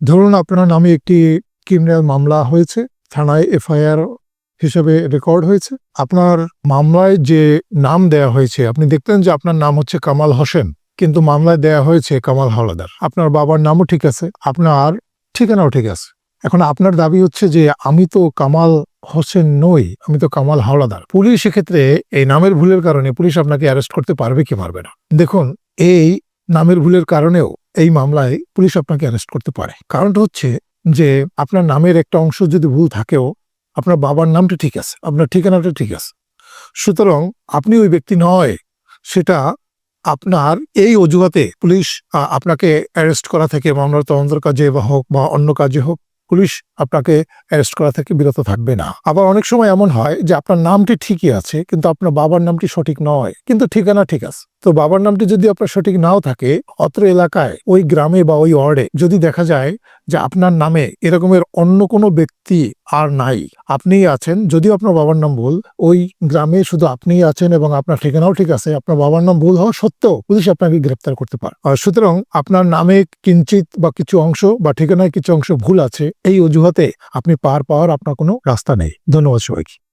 ধরুন আপনার নামে একটি ক্রিমিনাল মামলা হয়েছে, থানায় এফআইআর হিসেবে রেকর্ড হয়েছে। আপনার মামলায় যে নাম দেয়া হয়েছে, আপনি দেখলেন যে আপনার নাম হচ্ছে কামাল হোসেন, কিন্তু মামলায় দেয়া হয়েছে কামাল হাওলাদার। আপনার বাবার নামও ঠিক আছে, আপনার ঠিকানাও ঠিক আছে। এখন আপনার দাবি হচ্ছে যে আমি তো কামাল হোসেন নই, আমি তো কামাল হাওলাদার। পুলিশ সেক্ষেত্রে এই নামের ভুলের কারণে পুলিশ আপনাকে অ্যারেস্ট করতে পারবে কি পারবে না। দেখুন, এই নামের ভুলের কারণেও এই মামলায় পুলিশ আপনাকে অ্যারেস্ট করতে পারে। কারণটা হচ্ছে যে আপনার নামের একটা অংশ যদি ভুল থাকেও আপনার বাবার নামটা ঠিক আছে, আপনার ঠিকানাটা ঠিক আছে। সুতরাং আপনি ওই ব্যক্তি নয়, সেটা আপনার এই অজুহাতে পুলিশ আপনাকে অ্যারেস্ট করা থেকে মামলার তদন্তের কাজে বা হোক বা অন্য কাজে হোক পুলিশ আপনাকে অ্যারেস্ট করা থেকে বিরত থাকবে না। আবার অনেক সময় এমন হয় যে আপনার নামটি ঠিকই আছে, কিন্তু আপনার বাবার নামটি সঠিক নয়, কিন্তু ঠিকানা ঠিক আছে। তো বাবার নামটি যদি আপনার সঠিক নাও থাকে, অত্র এলাকায়, ওই গ্রামে বা ওই ওয়ার্ডে যদি দেখা যায় যে আপনার নামে এরকমের অন্য কোনো ব্যক্তি আর নাই। আপনিই আছেন, যদিও আপনার বাবার নাম ভুল। ওই গ্রামে শুধু আপনিই আছেন এবং আপনার ঠিকানাও ঠিক আছে। আপনার বাবার নাম ভুল হওয়া সত্ত্বেও পুলিশ আপনাকে গ্রেপ্তার করতে পারে। সুতরাং আপনার নামে কিঞ্চিত বা কিছু অংশ বা ঠিকানায় কিছু অংশ ভুল আছে, এই অজুহাতে আপনি পার পাওয়ার আপনার কোনো রাস্তা নেই। ধন্যবাদ সবাইকে।